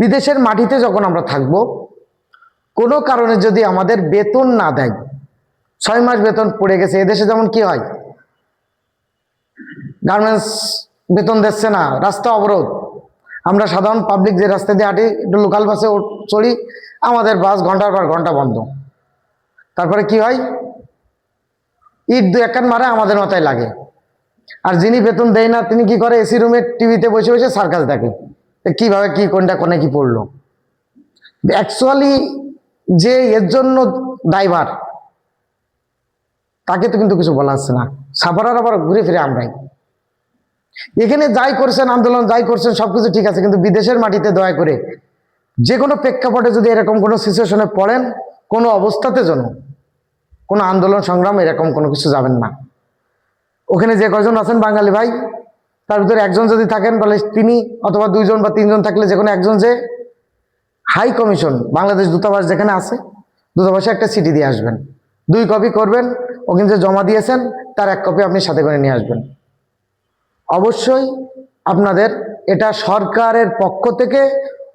বিদেশের মাটিতে যখন আমরা থাকব, কোনো কারণে যদি আমাদের বেতন না দেয়, ছয় মাস বেতন পড়ে গেছে, এদেশে যেমন কি হয়? গার্মেন্টস বেতন দিচ্ছে না, রাস্তা অবরোধ। আমরা সাধারণ পাবলিক যে রাস্তা দিয়ে হাঁটি, একটু লোকাল বাসে চড়ি, আমাদের বাস ঘণ্টার পর ঘণ্টা বন্ধ। তারপরে কি হয়? ইট দু একান মারে আমাদের মাথায় লাগে। আর যিনি বেতন দেয় না, তিনি কি করে? এসি রুমে টিভিতে বসে বসে সার্কাস দেখে। কীভাবে কি, কোনটা কোনে কি পড়ল? অ্যাকচুয়ালি যে এর জন্য ড্রাইভার তাকে তো কিন্তু কিছু বলা যাচ্ছে না। সাফারার আবার ঘুরে ফিরে আমরাই। এখানে যাই করছেন আন্দোলন, যাই করছেন, সবকিছু ঠিক আছে, কিন্তু বিদেশের মাটিতে দয়া করে যে কোনো প্রেক্ষাপটে যদি এরকম কোনো সিচুয়েশনে পড়েন, কোনো অবস্থাতে যেন কোনো আন্দোলন সংগ্রাম এরকম কোনো কিছু যাবেন না। ওখানে যে কজন আছেন বাঙালি ভাই? তার ভিতরে একজন যদি থাকেন তাহলে তিনি অথবা দুইজন বা তিনজন থাকলে যে কোনো একজন যে হাই কমিশন বাংলাদেশ দূতাবাস যেখানে আছে, দূতাবাসে একটা চিঠি দিয়ে আসবেন। দুই কপি করবেন, ওখানে যে জমা দিয়েছেন, তার এক কপি আপনি সাথে করে নিয়ে আসবেন। অবশ্যই আপনাদের এটা সরকারের পক্ষ থেকে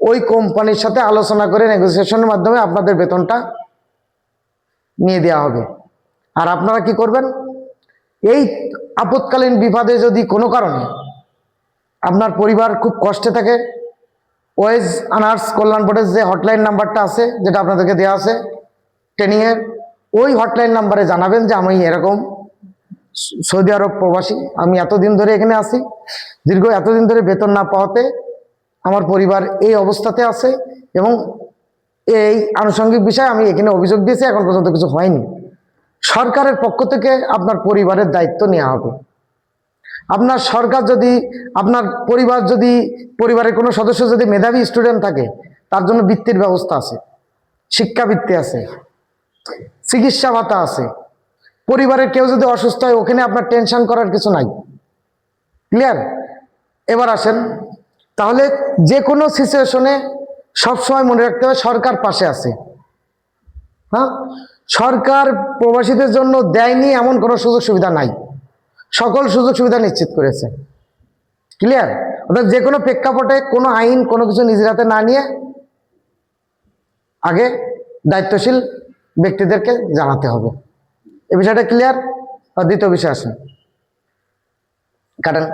ওই কোম্পানির সাথে আলোচনা করে নেগোসিয়েশনের মাধ্যমে আপনাদের বেতনটা নিয়ে দেওয়া হবে। আর আপনারা কি করবেন? এই আপৎকালীন বিপদে যদি কোনো কারণে আপনার পরিবার খুব কষ্টে থাকে, ওয়েজ আনার্স কল্যাণ বোর্ডের যে হটলাইন নাম্বারটা আছে, যেটা আপনাদেরকে দেওয়া আছে ট্রেনিংয়ের ওই হটলাইন নাম্বারে জানাবেন যে আমি এরকম সৌদি আরব প্রবাসী। আমি এতদিন ধরে এখানে আসি দীর্ঘ এতদিন ধরে বেতন না পাওয়াতে আমার পরিবার এই অবস্থাতে আছে এবং এই আনুষঙ্গিক বিষয়ে আমি এখানে অভিযোগ দিয়েছি, এখন পর্যন্ত কিছু হয়নি। সরকারের পক্ষ থেকে আপনার পরিবারের দায়িত্ব নেওয়া হবে। আপনার সরকার যদি, আপনার পরিবার যদি, পরিবারের কোনো সদস্য যদি মেধাবী স্টুডেন্ট থাকে, তার জন্য বৃত্তির ব্যবস্থা আছে, শিক্ষাবৃত্তি আছে, চিকিৎসা ভাতা আছে। পরিবারের কেউ যদি অসুস্থ হয়, ওখানে আপনার টেনশন করার কিছু নাই। ক্লিয়ার এবার আসেন। তাহলে যে কোনো সিচুয়েশনে সবসময় মনে রাখতে হবে সরকার পাশে আছে। হ্যাঁ? সরকার প্রবাসীদের জন্য দেয়নি, এমন কোনো সুযোগ সুবিধা নাই। সকল সুযোগ সুবিধা নিশ্চিত করেছে। ক্লিয়ার অর্থাৎ যে কোনো প্রেক্ষাপটে কোনো আইন, কোনো কিছু নিজের হাতে না নিয়ে আগে দায়িত্বশীল ব্যক্তিদেরকে জানাতে হবে। এ বিষয়টা ক্লিয়ার দ্বিতীয় বিষয় আসেন। কাটেন।